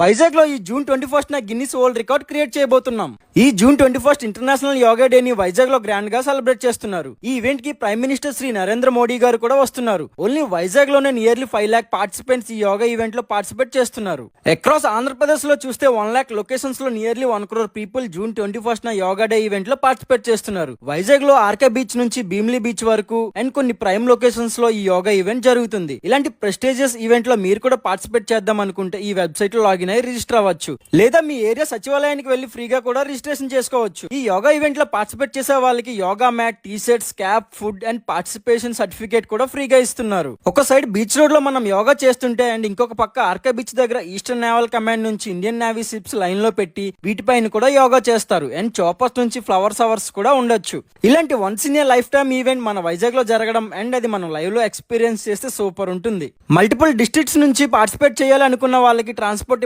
వైజాగ్లో ఈ June twenty first నా గిన్నిస్ వరల్డ్ రికార్డ్ క్రియేట్ చేయబోతున్నాం. ఈ June twenty first international yoga day ని వైజాగ్లో గ్రాండ్గా సెలబ్రేట్ చేస్తున్నారు. ఈ ఈవెంట్కి ప్రైమ్ మినిస్టర్ శ్రీ నరేంద్ర మోడీ గారు కూడా వస్తున్నారు. ఓన్లీ వైజాగ్లోనే నియర్లీ ఫైవ్ లాక్ పార్టిసిపెంట్స్ ఈ యోగా ఈవెంట్లో పార్టిసిపేట్ చేస్తున్నారు. అక్రాస్ ఆంధ్రప్రదేశ్లో చూస్తే one lakh లొకేషన్స్లో nearly one crore people June twenty first నా యోగా డే ఈవెంట్లో పార్టిసిపేట్ చేస్తున్నారు. వైజాగ్లో ఆర్కే బీచ్ నుంచి భీమ్లీ బీచ్ వరకు అండ్ కొన్ని ప్రైమ్ లొకేషన్స్లో ఈ యోగా ఈవెంట్ జరుగుతుంది. ఇలాంటి ప్రెస్టేజియస్ ఈవెంట్లో మీరు కూడా పార్టిసిపేట్ చేద్దాం అనుకుంటే ఈ వెబ్సైట్లో లాగిన్ అయి రిజిస్టర్ అవ్వచ్చు. లేదా మీ ఏరియా సచివాలయానికి వెళ్ళి ఫ్రీగా కూడా రిజిస్ట్రేషన్ చేసుకోవచ్చు. ఈ యోగా ఈవెంట్లో పార్టిసిపేట్ చేసే వాళ్ళకి yoga mat T shirts cap food and participation certificate కూడా ఫ్రీగా ఇస్తున్నారు. ఒక సైడ్ బీచ్ రోడ్లో మనం యోగా చేస్తుంటే అండ్ ఇంకొక పక్క ఆర్కే బీచ్ దగ్గర ఈస్టర్న్ నేవల్ కమాండ్ నుంచి ఇండియన్ నేవీ షిప్స్ లైన్లో పెట్టి వీటిపైన కూడా యోగా చేస్తారు. అండ్ చోపర్స్ నుంచి ఫ్లవర్స్ అవర్స్ కూడా ఉండొచ్చు. ఇలాంటి once in a lifetime event మన వైజాగ్లో జరగడం అండ్ అది మనం లైవ్లో ఎక్స్పీరియన్స్ చేస్తే సూపర్ ఉంటుంది. మల్టిపుల్ డిస్ట్రిక్ట్స్ నుంచి పార్టిసిపేట్ చేయాలనుకున్న వాళ్ళకి ట్రాన్స్పోర్ట్